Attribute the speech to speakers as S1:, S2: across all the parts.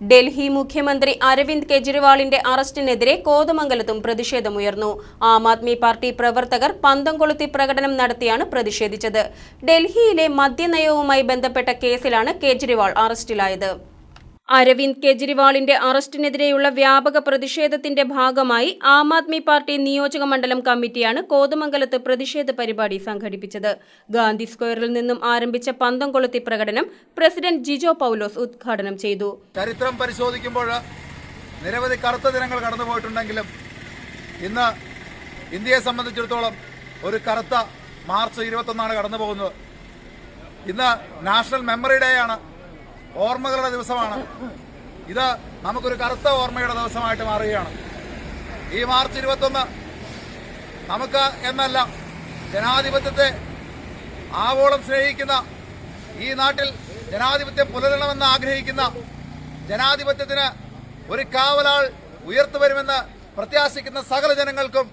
S1: ഡൽഹി മുഖ്യമന്ത്രി അരവിന്ദ് കെജ്രിവാളിന്റെ അറസ്റ്റിനെതിരെ കോതമംഗലത്തും പ്രതിഷേധമുയർന്നു. ആം ആദ്മി പാർട്ടി പ്രവർത്തകർ പന്തം കൊളുത്തി പ്രകടനം നടത്തിയാണ് പ്രതിഷേധിച്ചത്. ഡൽഹിയിലെ മദ്യനയവുമായി ബന്ധപ്പെട്ട കേസിലാണ് കെജ്രിവാൾ അറസ്റ്റിലായത്. അരവിന്ദ് കെജ്രിവാളിന്റെ അറസ്റ്റിനെതിരെയുള്ള വ്യാപക പ്രതിഷേധത്തിന്റെ ഭാഗമായി ആം ആദ്മി പാർട്ടി നിയോജക മണ്ഡലം കമ്മിറ്റിയാണ് കോതമംഗലത്ത് പ്രതിഷേധ പരിപാടി സംഘടിപ്പിച്ചത്. ഗാന്ധി സ്ക്വയറിൽ നിന്നും ആരംഭിച്ച പന്തം കൊളുത്തി പ്രകടനം പ്രസിഡന്റ് ജിജോ പൌലോസ് ഉദ്ഘാടനം ചെയ്തു.
S2: ചരിത്രം പരിശോധിക്കുമ്പോൾ നിരവധി കറുത്ത ദിനങ്ങൾ കടന്നുപോയിട്ടുണ്ടെങ്കിലും ഇന്ന് ഇന്ത്യയെ സംബന്ധിച്ചിടത്തോളം ഒരു കറുത്ത മാർച്ച് ഇരുപത്തൊന്നാണ് കടന്നു പോകുന്നത് ഇന്ന് നാഷണൽ മെമ്മറി ഡേ ആണ്. ഓർമ്മകളുടെ ദിവസമാണ്. ഇത് നമുക്കൊരു കറുത്ത ഓർമ്മയുടെ ദിവസമായിട്ട് മാറുകയാണ്. ഈ മാർച്ച് ഇരുപത്തൊന്ന് നമുക്ക് എന്നല്ല ജനാധിപത്യത്തെ ആവോളം സ്നേഹിക്കുന്ന ഈ നാട്ടിൽ ജനാധിപത്യം പുലരണമെന്ന് ആഗ്രഹിക്കുന്ന ജനാധിപത്യത്തിന് ഒരു കാവലാൾ ഉയർത്തു വരുമെന്ന് പ്രത്യാശിക്കുന്ന സകല ജനങ്ങൾക്കും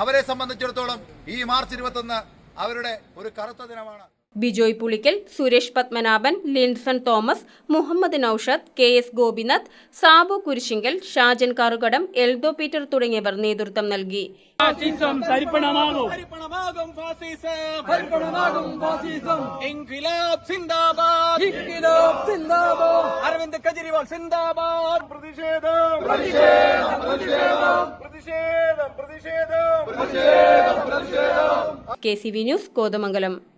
S2: അവരെ സംബന്ധിച്ചിടത്തോളം ഈ മാർച്ച് ഇരുപത്തൊന്ന് അവരുടെ ഒരു കറുത്ത ദിനമാണ്.
S1: ബിജോയ് പുളിക്കൽ സുരേഷ് പത്മനാഭൻ ലിൻസൺ തോമസ് മുഹമ്മദ് നൌഷദ് കെ എസ് ഗോപിനാഥ് സാബു കുരിശിങ്കൽ ഷാജൻ കറുകടം എൽദോ പീറ്റർ തുടങ്ങിയവർ നേതൃത്വം നൽകി.
S3: അരവിന്ദ് കെജ്രിവാൾ സിന്ദാബാദ്. പ്രതിഷേധം. പ്രതിഷേധം. പ്രതിഷേധം. പ്രതിഷേധം. പ്രതിഷേധം.
S1: K C V news Kothamangalam.